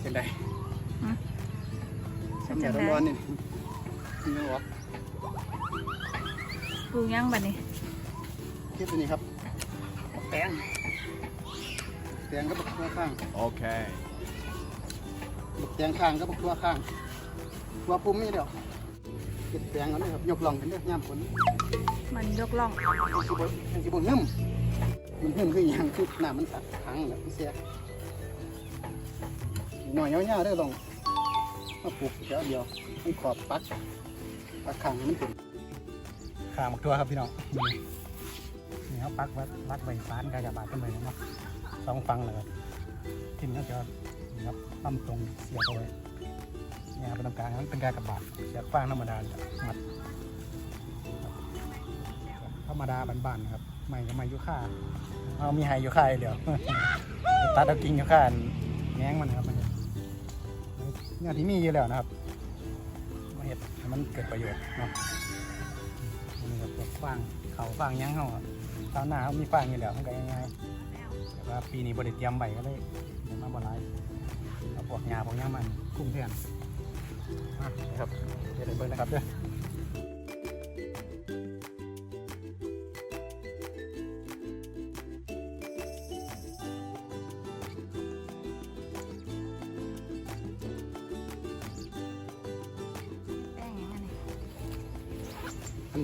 เป็นไงเป็นแดจัดงไดร้อนๆนี่นี่ไม่ออกปลูกยังบัดนี้เทียบตัวนี้ครับแตงแตงก็บักทั่วข้าง Okay. บักแตงข้างก็บักทั่วข้างทั่วปุ่มนี่เดียวเก็บแตงเอาเลยครับยกล่องกันเด้อย่ามฝนมันยกล่องมันสิบ่มันสิบ่หึมมันหึมคือหยังคือน้ำมันสักขังแบบเสีย หน่อยยาวๆเด้อลองมาปลูกเดี๋ยวเดียวให้ขอบปักปักข้างมันถึงขางบักทั่วครับพี่น้องนี่เขาปักไว้ปักไว้านกากบาทกันเลยเนาะสองฟังเลยทิมเขาจะนี่ครับตั้มตรงเสียบเอาไว้เนี่ยเป็นตรงกลางนั้นเป็นกากบาทเสียบฟางธรรมดามัดธรรมดาบ้านๆครับไม่ก็ไม่ยุค่าเอามีไฮยุค่าเดียวตัดเอากิ่งยุค่าแง้งมันครับ เนี่ยที่มีอยู่แล้วนะครับมาเห็ดให้มันเกิดประโยชน์เนาะนี่ก็พวกฟางเขาฟางยังเขาอะตามหน้าเขามีฟางอยู่แล้วมันก็ง่ายๆแต่ว่าปีนี้บริเตรียมใบก็เลยเดี๋ยวมาบหลายเอาพวกหญ้าพวกหยังมันคุ้มเพื่อนอะนะครับเดี๋ยวได้เบิ้งนะครับเด้อ มัน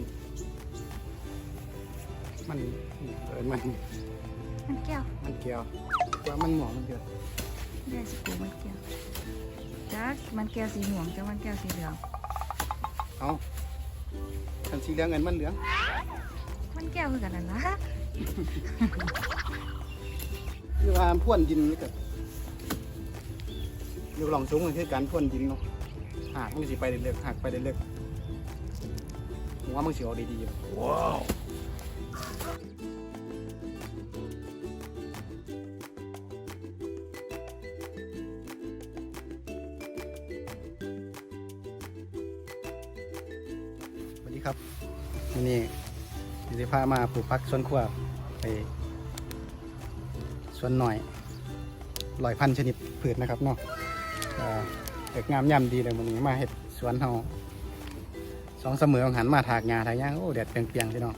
เออมันมันแก้วมันเกี่ยวว่ามันหมอมันเดือดเรียกสิปลูกมันแก้วจักมันแก้วสีม่วงจักมันแก้วสีเหลืองเอาคันสีเหลืองเงินมันเหลืองมันแก้วคือกันนั่นละคือว่าพ่วนดินนี่ก็อยู่หลองสูงก็คือการพ่วนดินเนาะหากมันสิไปเรื่อยๆหากไปเรื่อยๆผม ว่ามันสิออกดีๆอยู่ Wow. สวัสดีครับวันนี้จะพามาปลูกพักสวนครัวไปสวนหน่อยลอยพันชนิดพืชนะครับเนาะอ่าเอกงามย่ำดีเลยวันนี้มาเห็ดสวนเฮาส องเสมอของหันมาถากหญ้าถากหญ้าโอ้แดดเปรียงๆพี่น้อง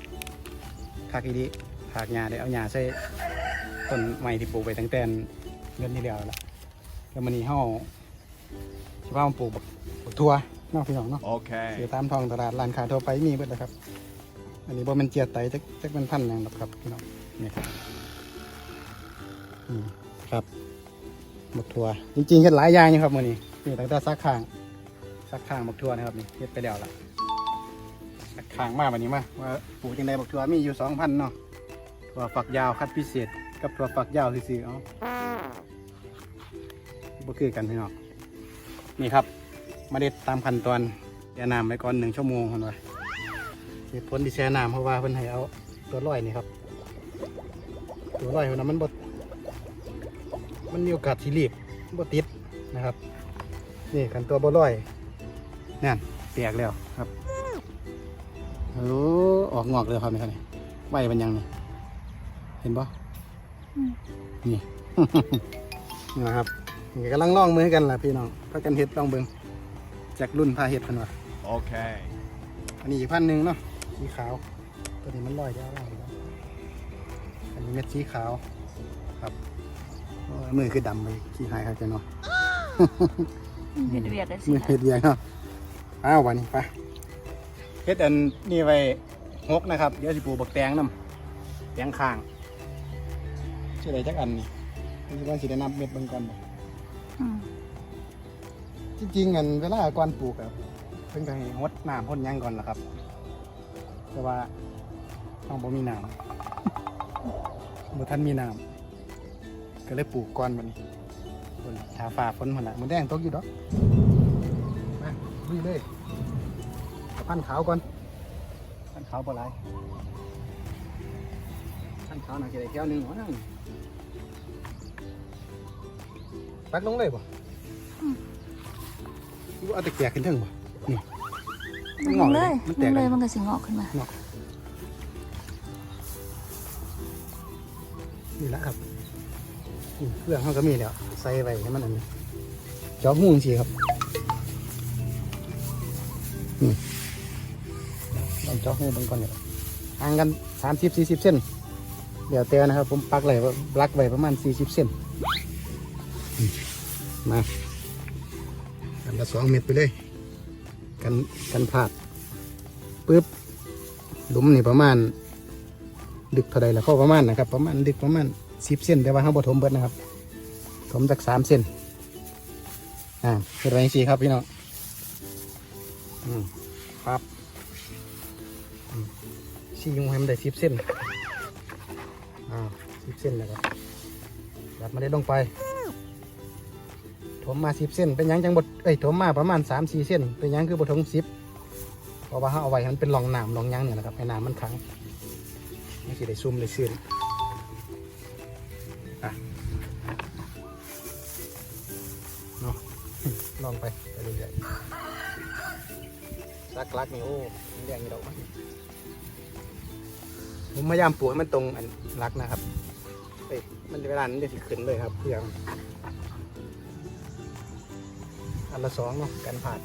คักอีดีถากหญ้าได้เอาหญ้าใส่ต้นไม้ที่ปลูกไปตั้งแต่เดือนที่แล้วละแล้ววันนี้เฮาสิพามาปลูกบักบักทั่วเนาะพี่น้องเนาะ Okay. ซื้อตามท้องตลาดร้านค้าทั่วไปมีเบิดเลยครับ อันนี้บ่แมันเจียไตจักจักเป็นพันอย่างหรอกครับพี่น้องนี่ครับอืมครับหมกทัวจริงๆเฮ็ดหลายอย่างอยู่ครับมื้อนี้นี่ตั้งแต่ซักข้างซักข้างหมกทัวนะครับนี่เฮ็ดไปแล้วล่ะ ซักข้างมาวันนี้มาว่าปลูกจังไดหมกทัวมีอยู่2,000เนาะถั่วฝักยาวคัดพิเศษ กับถั่วฝักยาวซื่อๆเอาบ่คือกันพี่น้องนี่ครับเมาเด็ดตามขั้นตอนแช่น้ำไว้ก่อนหนึ่งชั่วโมงคนว่าเหตุผลที่แช่น้ำเพราะว่าเพิ่นให้เอาตัวลอยนี่ครับ ตัวลอยคนนั้นมันบดมันมีโอกาสที่รีบบดติดนะครับ นี่ขันตัวบดลอยนั่นแตกแล้วครับ โอ้ออกงอกเลยครับนี่ครับนี่ใบมันยังนี่เห็นปะอืมนี่นี่ นะครับนี่กำลังล่องมือกันล่ะพี่น้องพากันเฮ็ดลองเบิ่งจากรุ่นพาเฮ็ดเพันว่า Okay. อันนี้อีกพันหนึ่งเนาะสีขาวตัวนี้มันลอยยาวล่างอยู่แล้วอันนี้เม็ดสีขาวครับโอ้ยมือคือดำไปขี้หายครับเจ้าเนาะเห็ดเวียดเลยสิมือเฮ็ดเดียงเนาะอ้าววันนี้ไป เฮ็ดอันนี้ไว้หกนะครับ เดี๋ยวสิปลูกบักแตงน้ำแตงข้างชื่ออะไรจักอันนี่นี่ว่าสิได้นับเม็ดเบิ่งก่อนบ่อืมจริงๆอันเวลาก่อนปลูกอะเพิ่นก็ให้งดน้ำพ่นหยังก่อนล่ะครับ แต่ว่าเราบ่มีน้ำ บ่ทันมีน้ำก็เลยปลูกก่อนบัดนี้คนชาฟ้าฝนพุ่นน่ะมันแดงตกอยู่ดอกมาลุยเลยเอา พันธุ์ขาวก่อนพันธุ์ขาวบ่หลายพันธุ์ขาวน่าจะได้แก้วหนึงหัวนั่งตักลงเลยบ่หรือว่าเอาแต่แกะขึ้นเทิงบ่นี่มันงอกเลเลยยมันแตลกงเลยเลยมันก็สิงอกขึ้นมานี่แหละครับนี่เครื่องเขาก็มีแล้วใส่ไว้ให้มันอันนี้เจาะหูสิครับ นี่ ลองเจาะหูเบางก่อนเนี่ยห่างกันสามสิบสี่สิบเส้นเดี๋ยวเตะนะครับ ผมปักไว้ลักไว้ประมาณสี่สิบเส้นมากันละสองเม็ดไปเลย กันกันพลาดปึ๊บหลุมนี่ประมาณ ดึกเท่าใดล้วเข้าประมาณนะครับ ประมาณดึกประมาณสิบเส้นแต่ว่าห้างบถมเบิดนะครับ ถมจากสามเส้นอ่าเป็นไรสิครับพี่น้องอืมครับ ชี้ยุงให้มันได้สิบเส้นอ่าสิบเส้นแล้วครับยัดมาได้ลงไปถมมาสิบเส้นเป็นยังจังบดเอ้ยถมมาประมาณสามสี่เส้นเป็นยังคือบดถมสิบเพราะว่าเขาเอาไว้มันเป็นรองน้ำรองยังเนี่ยนะครับให้น้ำมันขังไม่ใช่ได้ซุ่มได้ซื่นอะเนาะลองไปไปเรื่อยๆรักรักนี่โอ้มันเรียงนี่ดอกวะ ผมพยายามปลูกให้มันตรงอันรักนะครับเอ้ยมันเวลานั้นจะสิขึ้นเลยครับเพื่อมันอันละสองเนาะกันผ่าน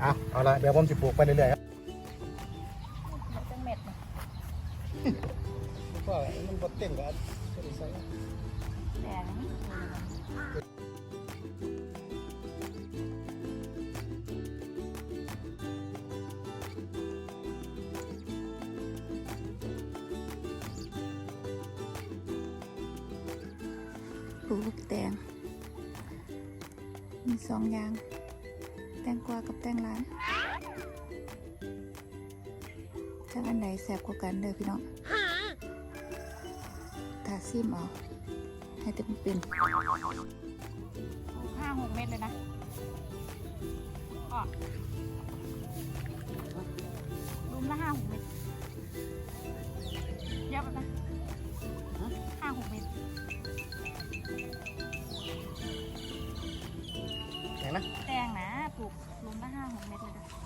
เอาเอาละเดี๋ยวผมจะปลูกไปเรื่อยๆครับจังเม็ดนะก็มันบดเต็มกันแดง แตงมีสองอย่าง แตงกวากับแตงร้านจังอันไหนแสบกว่ากันเด้อพี่น้องทาซิมเอาให้เต็มเป็นห้าหกเม็ดเลยนะก็รุมละห้าหกเม็ด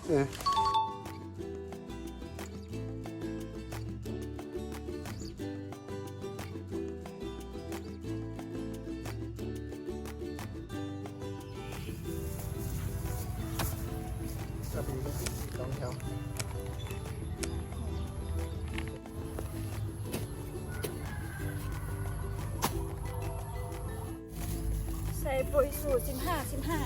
นะเออก็เป็นสองแถวใส่ปุ๋ยสูตรสิบห้าสิบห้า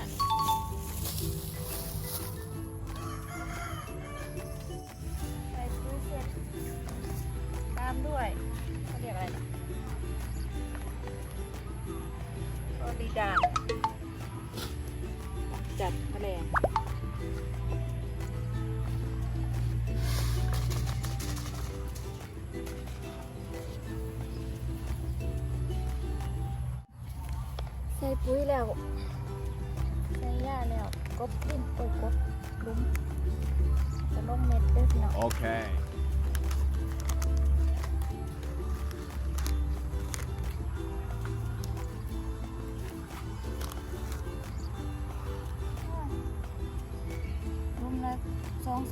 ด้วยเขาเรียกอะไรนะบริการจัดแมลงใส่ปุ๋ยแล้วใส่หญ้าแล้วกบดินโอ้ยกบลุมจะลงเม็ดเด้อพี่น้อง Okay.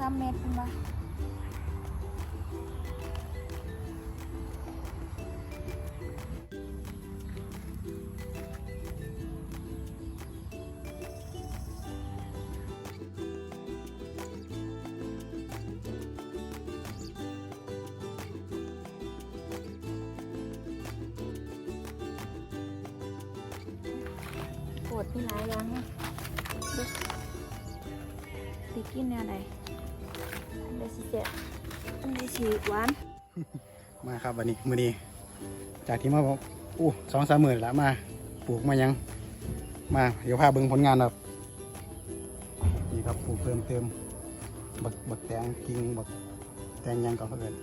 สามเมตรเป็นปะปวดที่หลายอย่างนะดูติกินแนวไหน อันใดสิเจ็ดอันใดสิหวานมาครับวันนี้มือนี้ จากที่มาบอกอู้สองสามหมื่นแล้วมาปลูกมายัง มาเดี๋ยวพาเบิ่งผลงานครับนี่ครับปลูกเพิ่มเติมบักบักแตงกิ่งบักแตงหยังก็เขาเกิด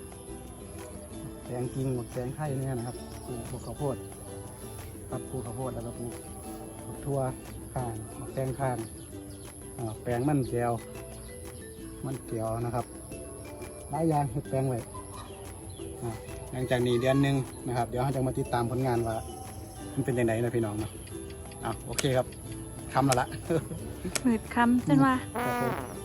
แตงกิ่งบักแตงไข่เนี่ยนะครับปลูกปลูกข้าวโพดครับปลูกข้าวโพดแล้วก็ปลูกปลูกทั่วข้างบักแตงข้างอ่าแปลงมันแก้ว มันเกี่ยวนะครับหลายอย่างเฮ็ดแปลงไว้อ่าหลังจากนี้เดือนหนึ่งนะครับ เดี๋ยวเราจะมาติดตามผลงานว่า มันเป็นยังไงนะพี่น้องนะอะโอเคครับทำแล้วละหืดคำจนว่าครับผม